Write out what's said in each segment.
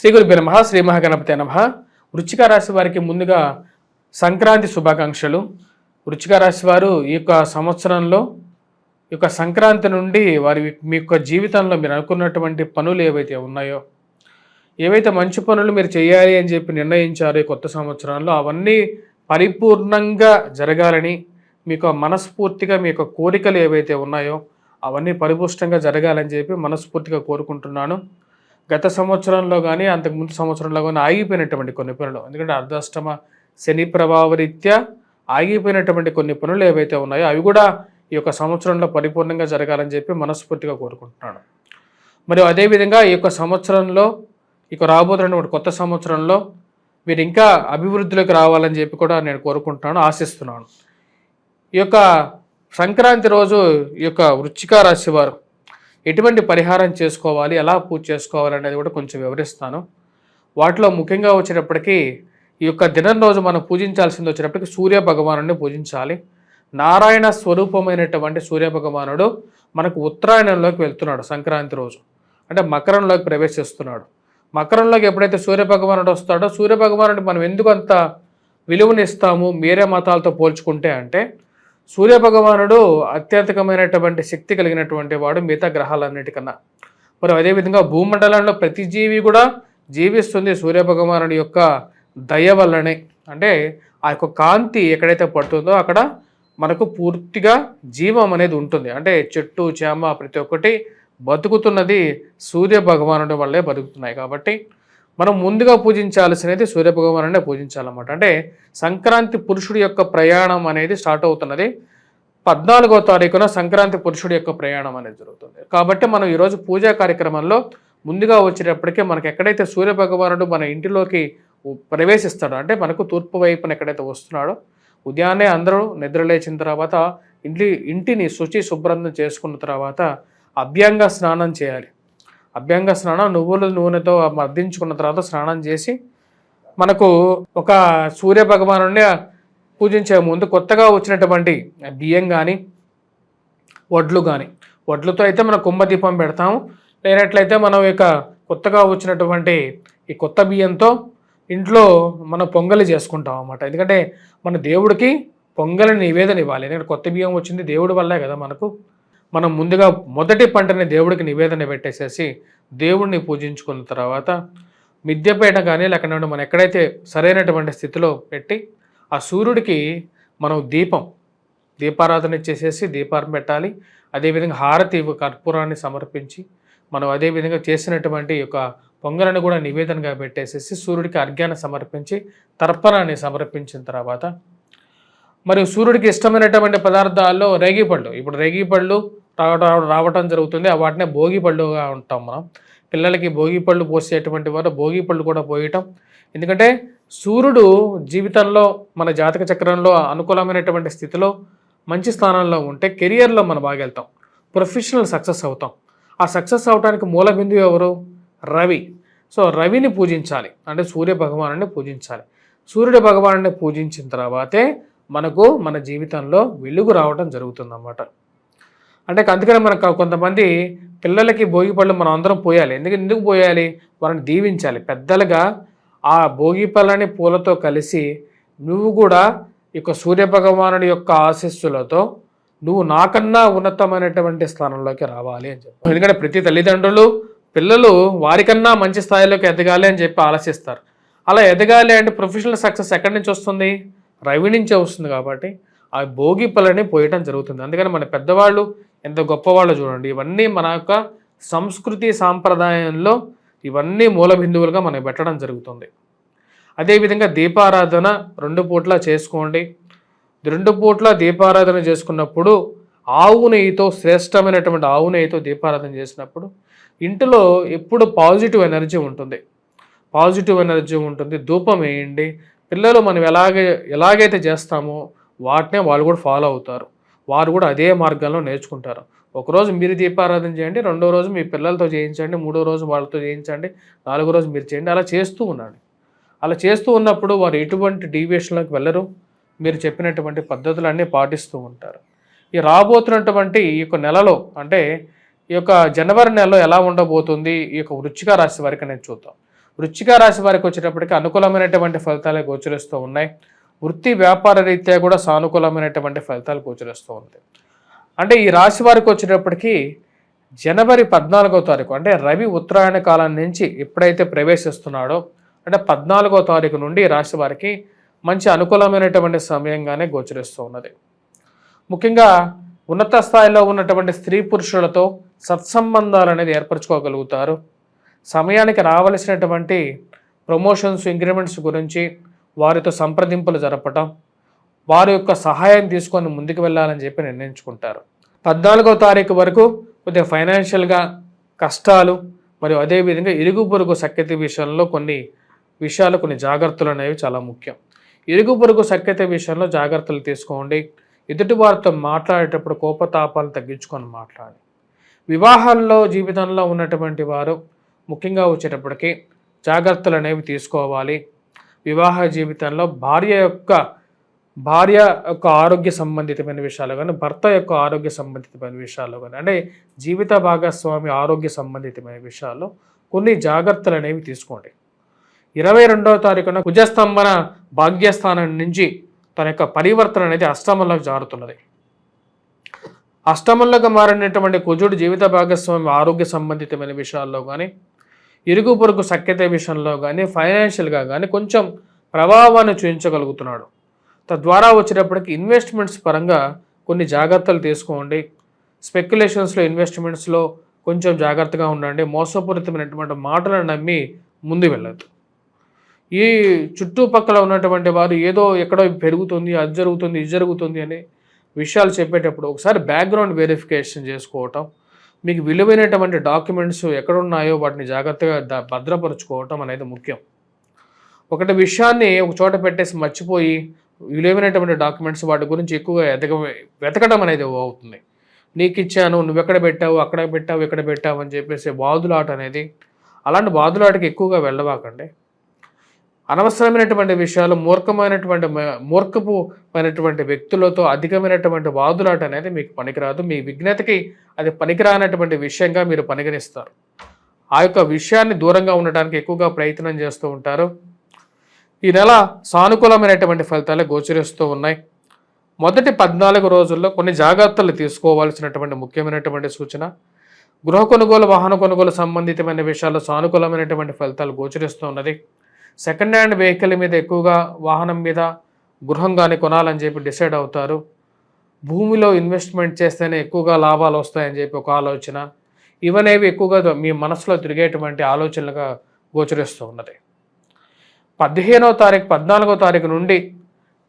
శ్రీ గురుభ్య నమ శ్రీ మహాగణపతి నమ. వృచ్చిక రాశి వారికి ముందుగా సంక్రాంతి శుభాకాంక్షలు. వృచ్చిక రాశి వారు ఈ యొక్క సంవత్సరంలో ఈ యొక్క సంక్రాంతి నుండి వారి మీ యొక్క జీవితంలో మీరు అనుకున్నటువంటి పనులు ఏవైతే ఉన్నాయో ఏవైతే మంచి పనులు మీరు చేయాలి అని చెప్పి నిర్ణయించారో ఈ కొత్త సంవత్సరంలో అవన్నీ పరిపూర్ణంగా జరగాలని మీకు మనస్ఫూర్తిగా మీ యొక్క కోరికలు ఏవైతే ఉన్నాయో అవన్నీ పరిపుష్టంగా జరగాలని చెప్పి మనస్ఫూర్తిగా కోరుకుంటున్నాను. గత సంవత్సరంలో కానీ అంతకుముందు సంవత్సరంలో కానీ ఆగిపోయినటువంటి కొన్ని పనులు. ఎందుకంటే అర్ధాష్టమ శని ప్రభావ రీత్యా ఆగిపోయినటువంటి కొన్ని పనులు ఏవైతే ఉన్నాయో అవి కూడా ఈ యొక్క సంవత్సరంలో పరిపూర్ణంగా జరగాలని చెప్పి మనస్ఫూర్తిగా కోరుకుంటున్నాను. మరియు అదేవిధంగా ఈ యొక్క సంవత్సరంలో ఇక రాబోతున్నటువంటి కొత్త సంవత్సరంలో మీరు ఇంకా అభివృద్ధిలోకి రావాలని చెప్పి కూడా నేను కోరుకుంటున్నాను ఆశిస్తున్నాను. ఈ యొక్క సంక్రాంతి రోజు ఈ యొక్క వృచ్చిక రాశి వారు ఎటువంటి పరిహారం చేసుకోవాలి ఎలా పూజ చేసుకోవాలి అనేది కూడా కొంచెం వివరిస్తాను. వాటిలో ముఖ్యంగా వచ్చేటప్పటికీ ఈ యొక్క దినం రోజు మనం పూజించాల్సింది వచ్చేటప్పటికి సూర్య భగవానుడిని పూజించాలి. నారాయణ స్వరూపమైనటువంటి సూర్య భగవానుడు మనకు ఉత్తరాయణంలోకి వెళ్తున్నాడు సంక్రాంతి రోజు. అంటే మకరంలోకి ప్రవేశిస్తున్నాడు. మకరంలోకి ఎప్పుడైతే సూర్య భగవానుడు వస్తాడో సూర్య భగవానుడు మనం ఎందుకు అంత విలువనిస్తాము మీరే మతాలతో పోల్చుకుంటే అంటే సూర్య భగవానుడు అత్యధికమైనటువంటి శక్తి కలిగినటువంటి వాడు మిగతా గ్రహాలన్నిటికన్నా. మరి అదేవిధంగా భూమండలంలో ప్రతి జీవి కూడా జీవిస్తుంది సూర్యభగవానుడి యొక్క దయ వల్లనే. అంటే ఆ యొక్క కాంతి ఎక్కడైతే పడుతుందో అక్కడ మనకు పూర్తిగా జీవం అనేది ఉంటుంది. అంటే చెట్టు చేమ ప్రతి ఒక్కటి బతుకుతున్నది సూర్య భగవానుడి వల్లే బతుకుతున్నాయి కాబట్టి మనం ముందుగా పూజించాల్సినది సూర్యభగవానుడే పూజించాలన్నమాట. అంటే సంక్రాంతి పురుషుడి యొక్క ప్రయాణం అనేది స్టార్ట్ అవుతున్నది. పద్నాలుగో తారీఖున సంక్రాంతి పురుషుడి యొక్క ప్రయాణం అనేది జరుగుతుంది. కాబట్టి మనం ఈరోజు పూజా కార్యక్రమంలో ముందుగా వచ్చేటప్పటికే మనకి ఎక్కడైతే సూర్య భగవానుడు మన ఇంటిలోకి ప్రవేశిస్తాడో అంటే మనకు తూర్పు వైపున ఎక్కడైతే వస్తున్నాడో ఉదయాన్నే అందరూ నిద్ర లేచిన తర్వాత ఇంటి ఇంటిని శుచి శుభ్రం చేసుకున్న తర్వాత అభ్యంగ స్నానం చేయాలి. అభ్యంగ స్నానం నువ్వుల నూనెతో మర్దించుకున్న తర్వాత స్నానం చేసి మనకు ఒక సూర్య భగవాను పూజించే ముందు కొత్తగా వచ్చినటువంటి బియ్యం కానీ వడ్లు కానీ వడ్లతో అయితే మనం కుంభదీపం పెడతాము. లేనట్లయితే మనం ఇక కొత్తగా వచ్చినటువంటి ఈ కొత్త బియ్యంతో ఇంట్లో మనం పొంగలి చేసుకుంటాం అన్నమాట. ఎందుకంటే మన దేవుడికి పొంగలి నివేదన ఇవ్వాలి. ఎందుకంటే కొత్త బియ్యం వచ్చింది దేవుడి వల్లే కదా మనకు. మనం ముందుగా మొదటి పంటని దేవుడికి నివేదన పెట్టేసేసి దేవుడిని పూజించుకున్న తర్వాత మిద్యపేట కానీ లేకుండా మనం ఎక్కడైతే సరైనటువంటి స్థితిలో పెట్టి ఆ సూర్యుడికి మనం దీపం దీపారాధన చేసేసి దీపారం పెట్టాలి. అదేవిధంగా హారతి కర్పూరాన్ని సమర్పించి మనం అదేవిధంగా చేసినటువంటి యొక్క పొంగలను కూడా నివేదనగా పెట్టేసేసి సూర్యుడికి అర్ఘ్యాన్ని సమర్పించి తర్పణాన్ని సమర్పించిన తర్వాత మరియు సూర్యుడికి ఇష్టమైనటువంటి పదార్థాల్లో రేగిపళ్ళు. ఇప్పుడు రేగిపళ్ళు రావటం జరుగుతుంది. ఆ వాటినే భోగి పళ్ళుగా ఉంటాం మనం. పిల్లలకి భోగి పళ్ళు పోసేటువంటి వారు భోగి పళ్ళు కూడా పోయటం. ఎందుకంటే సూర్యుడు జీవితంలో మన జాతక చక్రంలో అనుకూలమైనటువంటి స్థితిలో మంచి స్థానంలో ఉంటే కెరియర్లో మనం బాగా వెళ్తాం ప్రొఫెషనల్ సక్సెస్ అవుతాం. ఆ సక్సెస్ అవడానికి మూల బిందువు ఎవరు? రవి. సో రవిని పూజించాలి. అంటే సూర్య భగవాను పూజించాలి. సూర్యుడు భగవాను పూజించిన తర్వాతే మనకు మన జీవితంలో వెలుగు రావడం జరుగుతుందన్నమాట. అంటే అందుకనే మనకు కొంతమంది పిల్లలకి భోగి పళ్ళు మనం అందరం పోయాలి. ఎందుకు ఎందుకు పోయాలి? వారిని దీవించాలి. పెద్దలుగా ఆ భోగి పళ్ళని పూలతో కలిసి నువ్వు కూడా యొక్క సూర్య భగవానుడి యొక్క ఆశీస్సులతో నువ్వు నాకన్నా ఉన్నతమైనటువంటి స్థానంలోకి రావాలి అని చెప్పి. ఎందుకంటే ప్రతి తల్లిదండ్రులు పిల్లలు వారికన్నా మంచి స్థాయిలోకి ఎదగాలి అని చెప్పి ఆలోచిస్తారు. అలా ఎదగాలి అంటే ప్రొఫెషనల్ సక్సెస్ ఎక్కడి నుంచి వస్తుంది? రవి నుంచే వస్తుంది కాబట్టి ఆ భోగి పళ్ళని పోయటం జరుగుతుంది. అందుకని మన పెద్దవాళ్ళు ఎంత గొప్పవాళ్ళు చూడండి. ఇవన్నీ మన యొక్క సంస్కృతి సాంప్రదాయంలో ఇవన్నీ మూల బిందువులుగా మనం పెట్టడం జరుగుతుంది. అదేవిధంగా దీపారాధన రెండు పూట్ల చేసుకోండి. రెండు పూట్ల దీపారాధన చేసుకున్నప్పుడు ఆవు నెయ్యితో శ్రేష్టమైనటువంటి ఆవు నెయ్యితో దీపారాధన చేసినప్పుడు ఇంటిలో ఎప్పుడు పాజిటివ్ ఎనర్జీ ఉంటుంది. పాజిటివ్ ఎనర్జీ ఉంటుంది. ధూపం వేయండి. పిల్లలు మనం ఎలాగే ఎలాగైతే చేస్తామో వాటినే వాళ్ళు కూడా ఫాలో అవుతారు. వారు కూడా అదే మార్గంలో నేర్చుకుంటారు. ఒకరోజు మీరు దీపారాధన చేయండి రెండో రోజు మీ పిల్లలతో చేయించండి మూడో రోజు వాళ్ళతో చేయించండి నాలుగో రోజు మీరు చేయండి అలా చేస్తూ ఉండండి అలా చేస్తూ ఉన్నప్పుడు వారు ఎటువంటి డీవియేషన్లోకి వెళ్ళరు. మీరు చెప్పినటువంటి పద్ధతులన్నీ పాటిస్తూ ఉంటారు. ఈ రాబోతున్నటువంటి ఈ యొక్క నెలలో అంటే ఈ యొక్క జనవరి నెలలో ఎలా ఉండబోతుంది? ఈ యొక్క వృచ్చిక రాశి వారికి నేను చూద్దాం. వృచ్చిక రాశి వారికి వచ్చేటప్పటికి అనుకూలమైనటువంటి ఫలితాలే గోచరిస్తూ ఉన్నాయి. వృత్తి వ్యాపార రీత్యా కూడా సానుకూలమైనటువంటి ఫలితాలు గోచరిస్తూ ఉంది. అంటే ఈ రాశి వారికి వచ్చినప్పటికీ జనవరి పద్నాలుగో తారీఖు అంటే రవి ఉత్తరాయణ కాలం నుంచి ఎప్పుడైతే ప్రవేశిస్తున్నాడో అంటే పద్నాలుగో తారీఖు నుండి రాశి వారికి మంచి అనుకూలమైనటువంటి సమయంగానే గోచరిస్తూ ఉన్నది. ముఖ్యంగా ఉన్నత స్థాయిలో ఉన్నటువంటి స్త్రీ పురుషులతో సత్సంబంధాలు అనేది ఏర్పరచుకోగలుగుతారు. సమయానికి రావలసినటువంటి ప్రమోషన్స్ ఇంక్రిమెంట్స్ గురించి వారితో సంప్రదింపులు జరపటం వారి యొక్క సహాయం తీసుకొని ముందుకు వెళ్ళాలని చెప్పి నిర్ణయించుకుంటారు. పద్నాలుగో తారీఖు వరకు కొద్దిగా ఫైనాన్షియల్గా కష్టాలు మరియు అదేవిధంగా ఇరుగు పొరుగు సఖ్యత విషయంలో కొన్ని విషయాలు కొన్ని జాగ్రత్తలు అనేవి చాలా ముఖ్యం. ఇరుగు పొరుగు సఖ్యత విషయంలో జాగ్రత్తలు తీసుకోండి. ఎదుటి వారితో మాట్లాడేటప్పుడు కోపతాపాలు తగ్గించుకొని మాట్లాడి వివాహాల్లో జీవితంలో ఉన్నటువంటి వారు ముఖ్యంగా వచ్చేటప్పటికి జాగ్రత్తలు అనేవి తీసుకోవాలి. వివాహ జీవితంలో భార్య యొక్క భార్య యొక్క ఆరోగ్య సంబంధితమైన విషయాలు కానీ భర్త యొక్క ఆరోగ్య సంబంధితమైన విషయాలు కానీ అంటే జీవిత భాగస్వామి ఆరోగ్య సంబంధితమైన విషయాల్లో కొన్ని జాగ్రత్తలు అనేవి తీసుకోండి. ఇరవై రెండవ తారీఖున కుజస్తంభన భాగ్యస్థానం నుంచి తన యొక్క పరివర్తన అనేది అష్టమంలోకి జారుతున్నది. అష్టమంలోకి మారినటువంటి కుజుడు జీవిత భాగస్వామి ఆరోగ్య సంబంధితమైన విషయాల్లో కానీ ఇరుగు పొరుగు సఖ్యత విషయంలో కానీ ఫైనాన్షియల్గా కానీ కొంచెం ప్రభావాన్ని చూపించగలుగుతున్నాడు. తద్వారా వచ్చేటప్పటికి ఇన్వెస్ట్మెంట్స్ పరంగా కొన్ని జాగ్రత్తలు తీసుకోండి. స్పెక్యులేషన్స్లో ఇన్వెస్ట్మెంట్స్లో కొంచెం జాగ్రత్తగా ఉండండి. మోసపూరితమైనటువంటి మాటలను నమ్మి ముందు వెళ్ళద్దు. ఈ చుట్టుపక్కల ఉన్నటువంటి వారు ఏదో ఎక్కడో పెరుగుతుంది అది జరుగుతుంది ఇది జరుగుతుంది అని విషయాలు చెప్పేటప్పుడు ఒకసారి బ్యాక్గ్రౌండ్ వెరిఫికేషన్ చేసుకోవటం మీకు విలువైనటువంటి డాక్యుమెంట్స్ ఎక్కడున్నాయో వాటిని జాగ్రత్తగా ద- భద్రపరుచుకోవటం అనేది ముఖ్యం. ఒకటి విషయాన్ని ఒక చోట పెట్టేసి మర్చిపోయి విలువైనటువంటి డాక్యుమెంట్స్ వాటి గురించి ఎక్కువగా ఎదగ వెతకడం అనేది అవుతుంది. నీకు ఇచ్చాను నువ్వు ఎక్కడ పెట్టావు అక్కడ పెట్టావు ఎక్కడ పెట్టావు అని చెప్పేసి వాదులాట అనేది అలాంటి వాదులాటకి ఎక్కువగా వెళ్ళవాకండి అనవసరమైనటువంటి విషయాలు మూర్ఖమైనటువంటి మూర్ఖపు అయినటువంటి వ్యక్తులతో అధికమైనటువంటి వాదులాట అనేది మీకు పనికిరాదు. మీ విజ్ఞతకి అది పనికిరానటువంటి విషయంగా మీరు పరిగణిస్తారు ఆ యొక్క విషయాన్ని దూరంగా ఉండడానికి ఎక్కువగా ప్రయత్నం చేస్తూ ఉంటారు. ఈ నెల సానుకూలమైనటువంటి ఫలితాలు గోచరిస్తూ ఉన్నాయి. మొదటి పద్నాలుగు రోజుల్లో కొన్ని జాగ్రత్తలు తీసుకోవాల్సినటువంటి ముఖ్యమైనటువంటి సూచన గృహ కొనుగోలు వాహన కొనుగోలు సంబంధితమైన విషయాల్లో సానుకూలమైనటువంటి ఫలితాలు గోచరిస్తూ ఉన్నది. సెకండ్ హ్యాండ్ వెహికల్ మీద ఎక్కువగా వాహనం మీద గృహం కానీ కొనాలని చెప్పి డిసైడ్ అవుతారు. భూమిలో ఇన్వెస్ట్మెంట్ చేస్తేనే ఎక్కువగా లాభాలు వస్తాయని చెప్పి ఒక ఆలోచన. ఇవనేవి ఎక్కువగా మీ మనసులో తిరిగేటువంటి ఆలోచనలుగా గోచరిస్తూ ఉన్నది. పదిహేనో తారీఖు పద్నాలుగో తారీఖు నుండి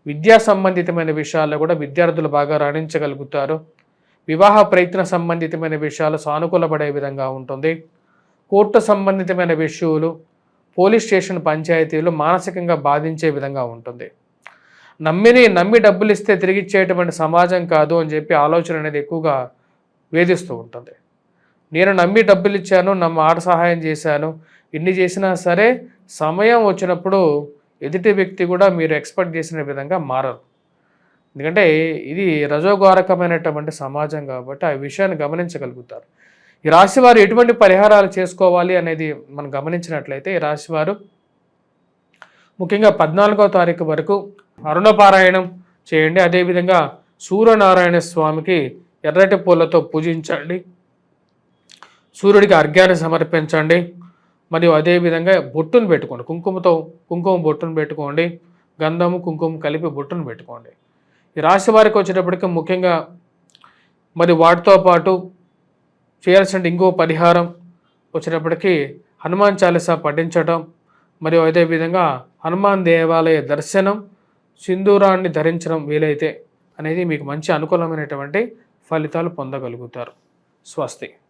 విద్యా సంబంధితమైన విషయాల్లో కూడా విద్యార్థులు బాగా రాణించగలుగుతారు. వివాహ ప్రయత్న సంబంధితమైన విషయాలు సానుకూలపడే విధంగా ఉంటుంది. కోర్టు సంబంధితమైన విషయాలు పోలీస్ స్టేషన్ పంచాయతీలు మానసికంగా బాధించే విధంగా ఉంటుంది. నమ్మిని నమ్మి డబ్బులు ఇస్తే తిరిగి ఇచ్చేటువంటి సమాజం కాదు అని చెప్పి ఆలోచన అనేది ఎక్కువగా వేధిస్తూ ఉంటుంది. నేను నమ్మి డబ్బులు ఇచ్చాను నమ్మ ఆట సహాయం చేశాను ఇన్ని చేసినా సరే సమయం వచ్చినప్పుడు ఎదుటి వ్యక్తి కూడా మీరు ఎక్స్పెక్ట్ చేసిన విధంగా మారరు. ఎందుకంటే ఇది రజోగారకమైనటువంటి సమాజం కాబట్టి ఆ విషయాన్ని గమనించగలుగుతారు. ఈ రాశి వారు ఎటువంటి పరిహారాలు చేసుకోవాలి అనేది మనం గమనించినట్లయితే ఈ రాశి వారు ముఖ్యంగా పద్నాలుగో తారీఖు వరకు అరుణపారాయణం చేయండి. అదేవిధంగా సూర్యనారాయణ స్వామికి ఎర్రటి పూలతో పూజించండి. సూర్యుడికి అర్ఘ్యాన్ని సమర్పించండి. మరియు అదేవిధంగా బొట్టును పెట్టుకోండి. కుంకుమతో కుంకుమ బొట్టును పెట్టుకోండి. గంధము కుంకుమ కలిపి బొట్టును పెట్టుకోండి. ఈ రాశి వారికి వచ్చేటప్పటికి ముఖ్యంగా మరి వాటితో పాటు చేయాల్సిన ఇంకో పరిహారం వచ్చేటప్పటికి హనుమాన్ చాలీసా పఠించడం మరియు అదేవిధంగా హనుమాన్ దేవాలయ దర్శనం. సింధూరాన్ని ధరించడం వీలైతే అనేది మీకు మంచి అనుకూలమైనటువంటి ఫలితాలు పొందగలుగుతారు. స్వస్తి.